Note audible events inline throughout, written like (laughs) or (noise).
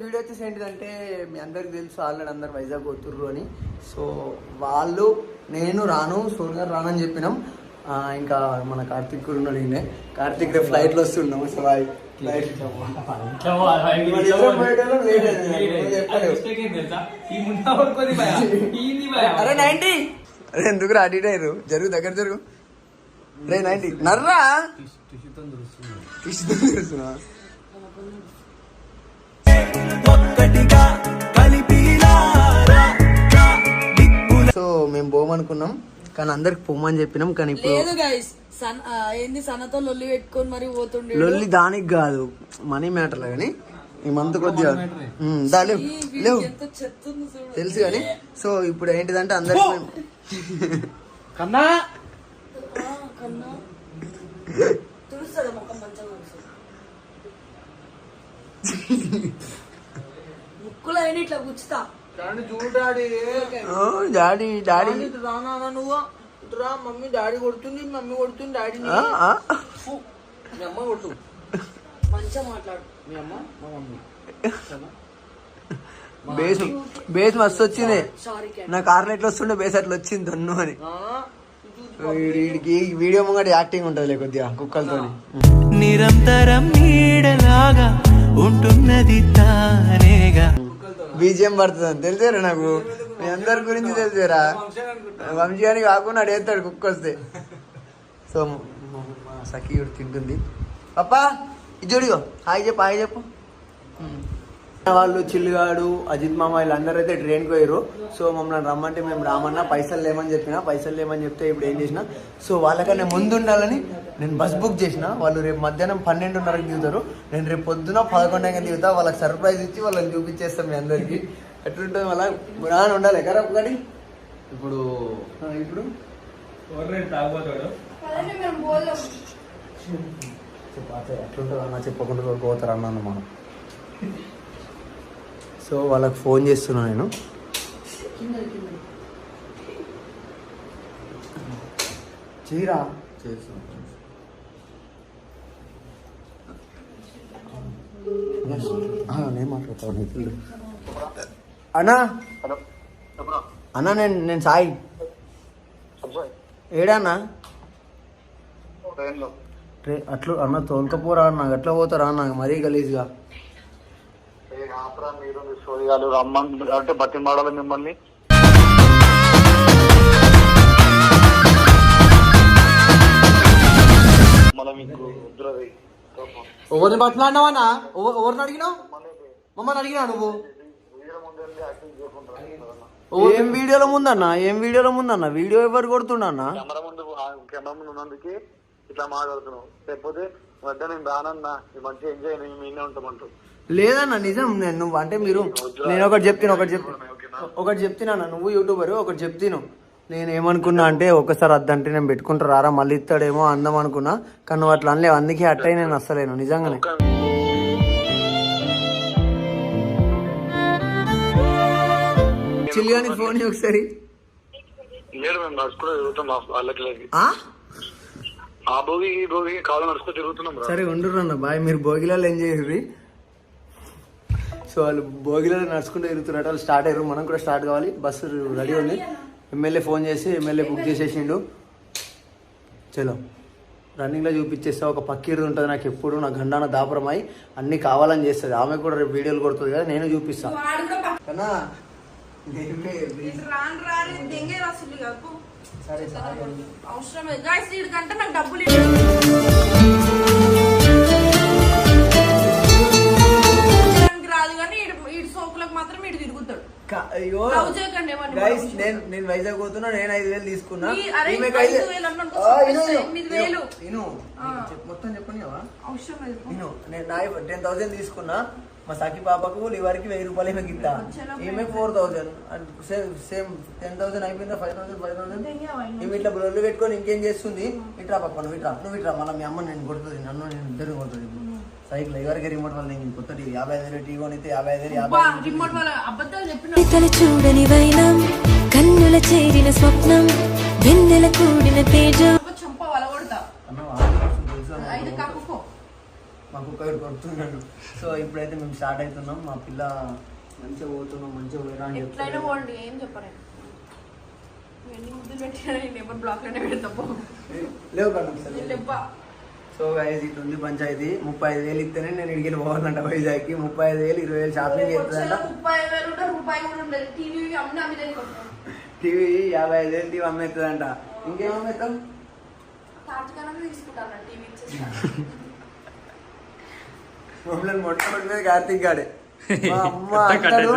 Video వచ్చేసి ఏంటిదంటే మీ అందరికి తెలుసు ఆల్రెడీ అందరు వైజాగ్ పోతుర్రు అని. సో వాళ్ళు నేను రాను సోన్ గారు రానని చెప్పినాం. ఆ, ఇంకా మన కార్తిక్ కూడా ఉన్నాడు ఈయన. కార్తిక్ రేపు ఫ్లైట్లో వస్తున్నాం సో ఆ ఫ్లైట్ అరే నైన్టీ అరే ఎందుకు రా అడిట్ అయ్యారు? జరుగు దగ్గర జరుగు. రే నైన్టీ నర్రా! సో మేము పోమనుకున్నాం కానీ అందరికి పోమని చెప్పినాం కానీ ఇప్పుడు లేదు గైస్ సన్ ఏంది సన్నతో లొల్లి పెట్టుకొని మరి పోతుండే లొల్లి దానికి కాదు మనీ మ్యాటర్ కానీ ఈ మంత్ కొద్దిగా దా లేవు లేవు. తెలుసు కానీ సో ఇప్పుడు ఏంటిదంటే అందరికి కన్నా? కన్నా. (laughs) తుడుస్తాడు మొక్క మంచిగా తుడుస్తాడు. ముక్కులో అయినా ఇట్లా గుచ్చుతా డాడీ డాడీ. నువ్వు. రా మమ్మీ డాడీ కొడుతుంది మమ్మీ కొడుతుంది డాడీని ఆ, ఆ. మీ అమ్మ కొడుతు మంచిగా మాట్లాడు. మీ అమ్మ మా మమ్మీ. బేస్ బేస్ మస్తు వచ్చింది. నా కార్లో ఎట్లా వస్తుండే బేస్ అట్లా వచ్చింది తన్ను అని. వీడికి వీడియో ముంగట యాక్టింగ్ ఉంటుంది కొద్దిగా కుక్కలతో నిరంతరం నీడలాగా ఉంటున్నది తానేగా. బీజిఎం పడుతుంది తెలిసారా నాకు? మీ అందరి గురించి తెలిసారా? వంశీయానికి కాకుండా అడేస్తాడు కుక్క వస్తే సో మా సఖీయుడు తింటుంది. పప్పా ఇది చూడిగో హాయ్ చెప్పు హాయ్ చెప్పు. వాళ్ళు చిల్లుగాడు అజిత్ మామ వీళ్ళందరూ అయితే ట్రైన్కి పోయారు సో మమ్మల్ని రమ్మంటే మేము రామన్నా పైసలు లేమని చెప్పిన పైసలు లేమని చెప్తే ఇప్పుడు ఏం చేసిన. సో వాళ్ళకన్నా ముందు ఉండాలని నేను బస్ బుక్ చేసిన. వాళ్ళు రేపు మధ్యాహ్నం పన్నెండున్నరకు దిగుతారు. నేను రేపు పొద్దున పదకొండుగా దిగుతా. వాళ్ళకి సర్ప్రైజ్ ఇచ్చి వాళ్ళని చూపించేస్తాం మీ అందరికి. ఎట్లుంటుంది వాళ్ళ రాని ఉండాలి. కదా ఒకటి ఇప్పుడు ఆ, ఇప్పుడు. చెప్పాలి ఎట్లుంటుంది అన్న చెప్పకుండా పోతారు అన్నాను మనం. సో వాళ్ళకి ఫోన్ చేస్తున్నా నేను. చీరా? నేను మాట్లాడతాను. అన్నా? అన్నా నేను నేను సాయి. ఏడానా ట్రే అట్లు అన్న తోలుకపోరా అన్న ఎట్లా పోతారా అన్న మరీ గలీజ్గా. మీరు మీ సోదిగాలు రమ్మని అంటే బతిమాడాలి మిమ్మల్ని. మళ్ళీ మీకు వద్దురది ఎవరిని బట్లాడినావన్నా ఎవరిని అడిగినావు? మమ్మల్ని అడిగినా నువ్వు? ఏం వీడియోలో ముందన్న? ఏం వీడియోలో ముందన్న? వీడియో ఎవరు కొడుతుండన్న? కెమెరా ముందు ఆ కెమెరా ముందు ఉన్నందుకు ఇట్లా మాట్లాడుతున్నావు లేకపోతే వద్ద నేను రానన్నా ఈ మంచిగా ఎంజాయ్ నేను మీనే ఉంటామంటావు లేదన్న నిజం నేను నువ్వు అంటే మీరు నేను ఒకటి చెప్తాను ఒకటి చెప్ ఒకటి చెప్తున్నా? నువ్వు యూట్యూబర్ ఒకటి చెప్తాను. నేను ఏమనుకున్నా అంటే ఒకసారి అద్దంటే నేను పెట్టుకుంటా రారా మళ్ళీ ఇస్తాడేమో అందం అనుకున్నా కానీ నువ్వు అట్లా అనలేవు. అందుకే అట్టయి నేను అస్సలేను నిజంగానే. చిల్లిగానికి ఫోన్ ఒకసారి. సరే ఉండురన్న బాయ్. మీరు భోగిలలో ఏం చేయరు సో వాళ్ళు భోగిలలో నడుచుకుంటూ తిరుగుతున్నట్టు వాళ్ళు స్టార్ట్ అయ్యారు. మనం కూడా స్టార్ట్ కావాలి. బస్సు రెడీ ఉంది. ఎమ్మెల్యే ఫోన్ చేసి ఎమ్మెల్యే బుక్ చేసేసిండు. చలో. రన్నింగ్లో చూపించేస్తే. ఒక పక్కీరు ఉంటుంది. నాకు ఎప్పుడు నా గండాన దాపరమై అన్ని కావాలని చేస్తుంది. ఆమె కూడా రేపు వీడియోలు కొడుతుంది కదా నేను చూపిస్తాను కన్నా సరే సరే. అవసరం లేదు గాయస్ వీడికంటే నాకు డబ్బులు అయ్యో. గైస్ నేను నేను వైజాగ్ పోతున్నా నేను ఐదు వేలు తీసుకున్నా. మొత్తం నా టెన్ థౌసండ్ తీసుకున్నా. మా సఖి పాపకు లివర్కి వెయ్యి రూపాయలు ఈమెకి ఇస్తా. ఈమె four thousand. Same same ten thousand అయిపోయిందా ఫైవ్ థౌసండ్ ఫైవ్ థౌసండ్? ఈమె ఇట్లా బ్లడ్లు పెట్టుకొని ఇంకేం చేస్తుంది? ఇట్రా పక్క నువ్వు ఇట్రా. నువ్వు ఇట్రా. మళ్ళీ మీ అమ్మ నేను కొడుతుంది నన్ను నేను ఇద్దరు కొడుతుంది. సైకిల్ ఎవరికి రిమోట్ వల్ల నేను కొత్త టీవీ? యాభై ఐదు టీవీ కొనితే యాభై ఐదు యాభై. రిమోట్ వాళ్ళ అబద్ధాలు చెప్పిన చూడని వైనం కన్నుల చేరిన స్వప్నం వెన్నెల కూడిన తేజం. చంప వలగొడతా. మా కుక్క కొడుతున్నాడు. సో ఇప్పుడైతే మేము స్టార్ట్ అవుతున్నాం. మా పిల్ల మంచిగా పోతున్నాం మంచిగా పోయినా అని ఎట్లయినా చెప్తాడు. పోండి ఏం చెప్పరు ఎన్ని ముద్దులు పెట్టినా నేను ఎవరు బ్లాక్లోనే పెడతా లేవు. లేవ్వా. సో గైస్ ఇట్లా ఉంది పంచాయతీ ముప్పై ఐదు వేలు ఇస్తేనే నేను ఇడికి పోవాలంట వైజాగ్కి. ముప్పై ఐదు వేలు ఇరవై వేలు షాపింగ్ చేస్తుందంట. టీవీ యాభై ఐదు వేలు టీవీ అమ్మేస్తుందంట. ఇంకేం అమ్మేస్తాం? మమ్మల్ని మొట్టమొదటి కార్తీక్ గాడే. మా (laughs) అమ్మ అంటాడు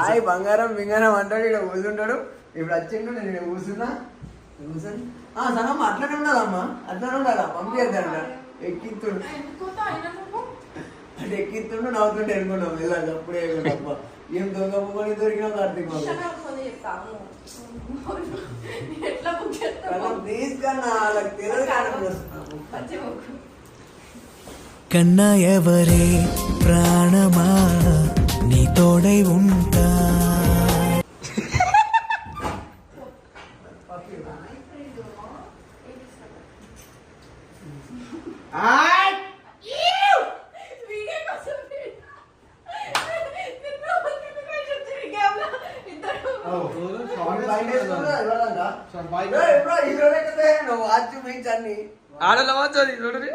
సాయి బంగారం బింగారం అంటాడు ఇక్కడ కూర్చుంటాడు. ఇప్పుడు వచ్చిండు నేను ఇక్కడ కూర్చున్నా. కూర్చొని. సగమ్మ అట్లనే ఉండాలమ్మా. అట్లనే ఉండాలా? పంపించద్దంట నువ్వు అంటే ఎక్కిత్తుండు నవ్వుతుంటే అనుకున్నాం వెళ్ళాలి అప్పుడే తప్ప (laughs) ఏం దొంగ పువ్వుని దొరికినా కార్తీక్ వాళ్ళకి తెలియదు కన్నా ఎవరే ప్రాణమా? నీ తోడై ఉంటా వీడియో కోసం ఇద్దరు వాచ్ మీన్స్ అన్ని ఆడలో వచ్చి చూడండి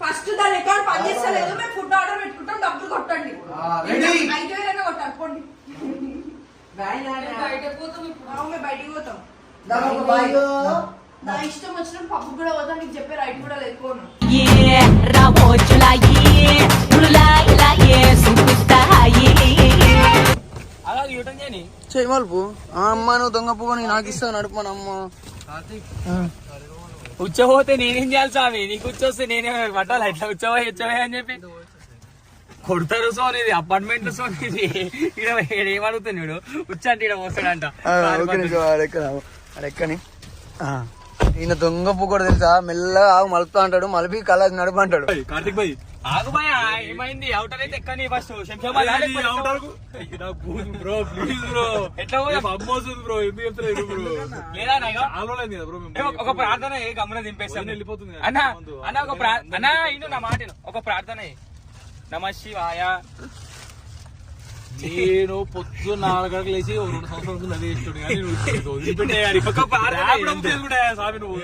ఫస్ట్ దాని అకౌంట్ పని చేస్తలేదు. మేము ఫుడ్ ఆర్డర్ పెట్టుకుంటాం. డబ్బులు కొట్టండి. ఐదు వేలైనా కొట్టాలి. పోండి. బయటకు పోతాం ఇప్పుడు. అవును, మేము బయటికి పోతాం. నా ఇష్టం వచ్చిన పప్పు కూడా పోతాం. నీకు చెప్పే రైట్ కూడా లేకపోను. చెయ్యి మలుపు. అమ్మ నువ్వు దొంగ పువ్వు నాకు ఇస్తావు నడుపు అమ్మ. ఉచ్చపోతే నేనేం చేయాలి స్వామి? నీకు ఉచ్చొస్తే నేనే పట్టాలి? ఇట్లా ఉచ్చపోయి ఉచ్చపోయి అని చెప్పి. కొడతారు సోని ఇది అపార్ట్మెంట్ సోని ఇది. ఈడ ఏమడుగుతుంది వీడు? ఉచ్చ అంటే ఈడ పోస్తాడంట. ఈయన దొంగ పువ్వు కూడా తెలుసా? మెల్లగా మలుపుతా అంటాడు. మలిపి కళ నడుపు అంటాడు. కార్తిక్ భాయ్ ఆగు భయ ఏమైంది? అవుటర్ అయితే ఎక్కని first Shamshabad bro please bro ఎట్లా పోయా అమ్మోస్తుంది బ్రో ఎందుకు చెప్తలేదు బ్రో లేదా నాయనా? ఏ, ఒక- ప్రార్థన ఏ గమనం దింపేస్తాను వెళ్ళిపోతుంది అన్న అన్న ఒక ప్రా అన్న ఇను నా మాట. ఒక ప్రార్థన. నమ శివాయ నేను పొద్దు నాలుగు గంటలకు లేచి ఓ రెండు సంవత్సరాలు. ర్యాపిడో తీసుకుంటాయా స్వామి నువ్వు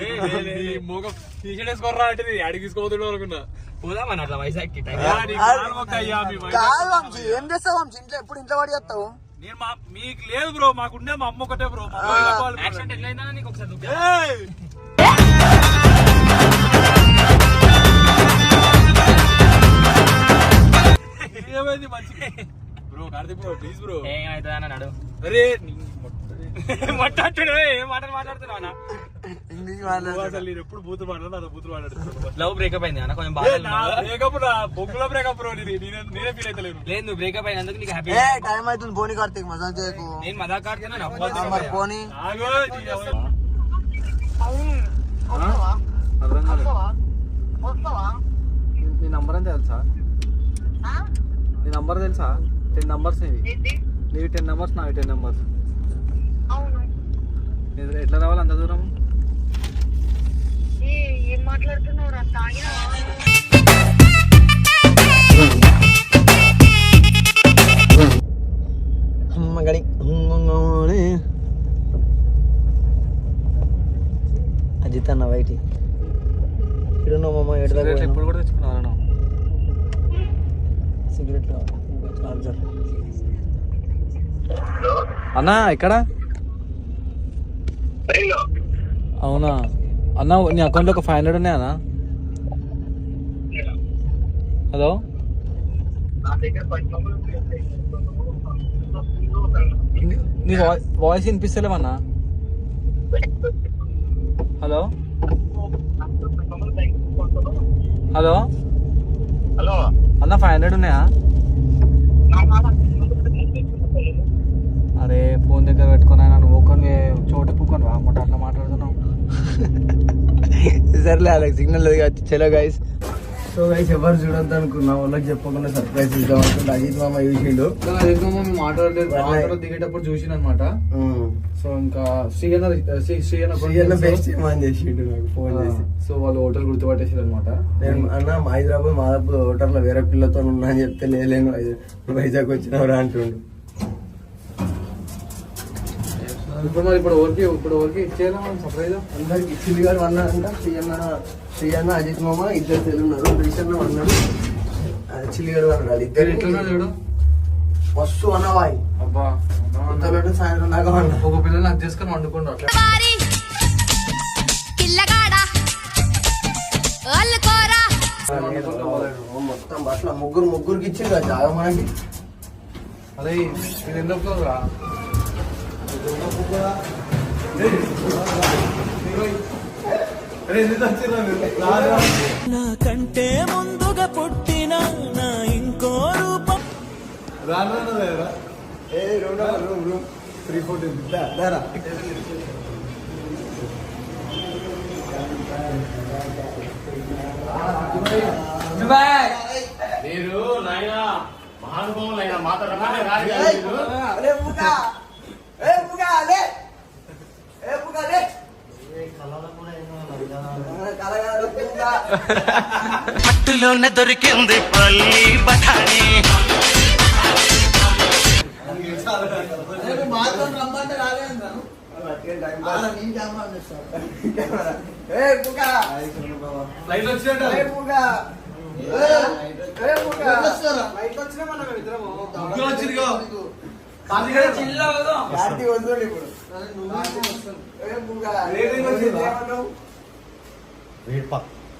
టీషర్ట్ అంటే అడిగి తీసుకోవద్దు అనుకున్నా. పోదామన్న అట్లా వైజాగ్. ఏం చేస్తావు ఇంట్లో ఎప్పుడు ఇంట్లో పడి చేస్తావు నేను మా మీకు లేదు బ్రో మాకుండే మా అమ్మ ఒకటే బ్రో. యాక్సిడెంట్ ఎట్లయిందా నీకు ఒకసారి! ఏమైంది మంచిగా (laughs) bro Karthik bro please bro ఏమైతుందా అన్న నడు. అరే నీ మొట్ట- మాట్లాడుతున్నావు ఏం మాటలు మాట్లాడుతున్నావు అసలు నేను ఎప్పుడు బూతులు మాట్లాడు బూతులు మాట్లాడుతున్నాను లవ్ బ్రేకప్ అయింది అన్న కొంచెం బాగా బ్రేకప్ రా బొగ్గుల బ్రేకప్ బ్రో నేనే నేనే ఫీల్ అయితే లేదు నువ్వు బ్రేకప్ అయినందుకు నీకు హ్యాపీ టైం అవుతుంది పోనీ కార్తీక్ మజాక్ చేయకు. నేను ఆ, మరి పోనీ. ఆగో నీ నంబర్ అని తెలుసా? నీ నంబర్ తెలుసా? టెన్ నంబర్స్ నీవి నీవి టెన్ నంబర్స్ నావి టెన్ నంబర్స్. ఎట్లా రావాలి అంత దూరం? ఏం మాట్లాడుతున్నావు అజిత్ అన్న బయటి ఇక్కడ మమ్మ ఎడదా సిగరెట్ ఎప్పుడు కూడా తెచ్చుకున్నావు అన్న సిగరెట్ చార్జర్ అన్నా ఎక్కడ? అవునా? అన్న నీ అకౌంట్లో ఒక ఫైవ్ హండ్రెడ్ ఉన్నాయా అన్న హలో నీ- నీ వాయి- వాయిస్ వినిపిస్తలేమన్నా హలో హలో హలో అన్న ఫైవ్ హండ్రెడ్ ఉన్నాయా? అరే ఫోన్ దగ్గర పెట్టుకుని ఆయన నువ్వు ఒకని చోట పూకొని అమ్మట అట్లా మాట్లాడుతున్నావు. (laughs) సర్లే అలాగే సిగ్నల్ లేదు చలో గైస్ సో గైస్ ఎవరు చూడొద్దు అనుకున్నా. వాళ్ళకి చెప్పకుండా సర్ప్రైజ్ ఇద్దాం అనుకుంటే అజిత్ మామ చూసిండు దిగేటప్పుడు చూసిన అనమాట సో ఇంకా శ్రీయన్న శ్రీ- శ్రీయన్న శ్రీయన్న బెస్ట్ అని చేసిండు నాకు ఫోన్ చేసి. సో వాళ్ళు హోటల్ గుర్తుపట్టేసారు అనమాట నేను అన్న హైదరాబాద్ మాదాపూర్ హోటల్లో వేరే పిల్లతో ఉన్నా అని చెప్తే వైజాగ్ వైజాగ్ వచ్చినవరా అంటుండు. ఇప్పుడు మరి ఇప్పుడు ఎవరికి ఇప్పుడు ఎవరికి ఇచ్చేయాలా మనం సర్ప్రైజ్? అందరికి ఇచ్చింది గారు అన్నారంట శ్రీయన్న శ్రీయన్న అజిత్ మామ ఇద్దరు తెలుగు ఉన్నారు శ్రీశన్న అన్నాడు. చిల్లి గారు అన్నాడు ఇద్దరు. ఎట్లున్నాడు చూడు? మస్తు అన్నవాయి. అబ్బా సాయంత్రం దాకా అన్న. ఒక పిల్లని అది చేసుకొని వండుకోండి అట్లా. మొత్తం అట్లా ముగ్గురు ముగ్గురికి ఇచ్చింది కదా జాగా మనకి అదే ఇది ఎందుకు రా? నాకంటే ముందుగా పుట్టిన నా ఇంకో రూపం త్రీ ఫోర్టీ దారా మీరు నాయన మహానుభావులైన మాత రమ్మనే రాజు గారు మీరు. అరే ముగా ఏ ముగా అలే ఏ ముగా అలే కలగారు ముగా పట్టులోనే దొరికింది పల్లి బఠానీ. మాతో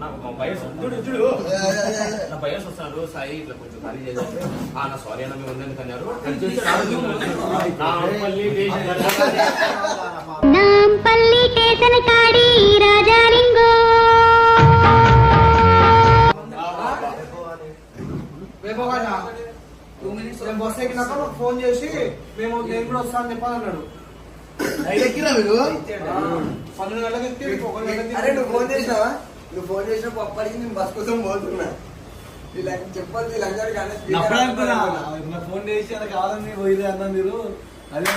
నా మా బయస్ చూడు చూడు. నా బయస్ వస్తున్నారు సాయి ఇట్లా కొంచెం ఖాళీ చేసేసి ఆ నా సారీ అన్న మేము ఉందని కన్నారు అది చూస్తే రాదు. నా మళ్ళీ బస్ ఎక్కినాక మాకు ఫోన్ చేసి మేము నేను కూడా వస్తాను చెప్పాలన్నాడు ఎక్కిరా మీరు? పన్నెండు గంటలకు ఎక్కి ఒక గంటకి అరే నువ్వు ఫోన్ చేసినావా? నువ్వు ఫోన్ చేసినప్పుడు అప్పటికి నేను బస్ కోసం పోతున్నా. ఇలా చెప్పాలి వీళ్ళందరికీ ఫోన్ చేసి అలా కావాలని పోయిదే అన్న మీరు. అదే?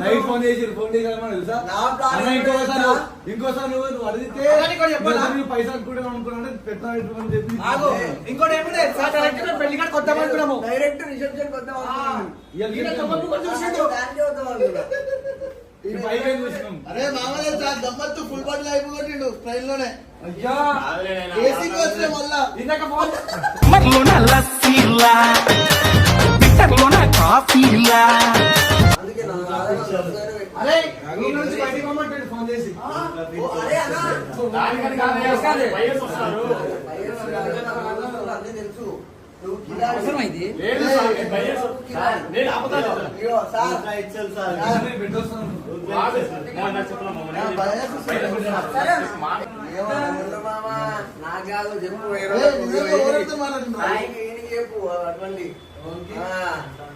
నైట్ ఫోన్ చేసి ఫోన్ చేసి అన్నా తెలుసా? నా ప్లాన్ అన్న ఎప్పుడు ఇంకోసారి? ఇంకోసారి నువ్వు నువ్వు అడిగితే పైసలు కూడా అనుకున్నా పెట్టా పెట్టుకోని చెప్పి. ఇంకోటి ఏమిటి పెళ్ళి కాడ కొత్త అనుకున్నాము. డైరెక్ట్ రిసెప్షన్ చూసినాం? అరే మామయ్య చాలా గమ్మత్తు ఫుల్ బాటిల్ అయిపోగొట్టిండు ట్రైన్లోనే. అయ్యా! ఏసీ వచ్చిన మళ్ళా. ఇందాక ఫోన్ అందుకే నా ఆధార్ అరే రూమ్ నుంచి బయటికి పంపండి ఫోన్ చేసి అరే అన్న దానికని కాదు బయస్ వస్తారు అన్నీ తెలుసు నువ్వు కిలా లేదు సార్, బయస్ సార్, నేను అబద్ధాలు చెప్తాను. ఇగో సార్ ఇచ్చారు సార్ పెట్టొస్తాను బాగా మొన్న చెప్తున్నా మమ్మల్ని. నా భయం బయట కూర్చున్నారు. సరే. మాట ఏమో ముందు మామ నా కాదు చెప్పు ఏ, నిజంగా ఎవరితో మాట్లాడుతున్నావు? ఆయనకి ఈయనకి చెప్పు అటువంటి ఆ.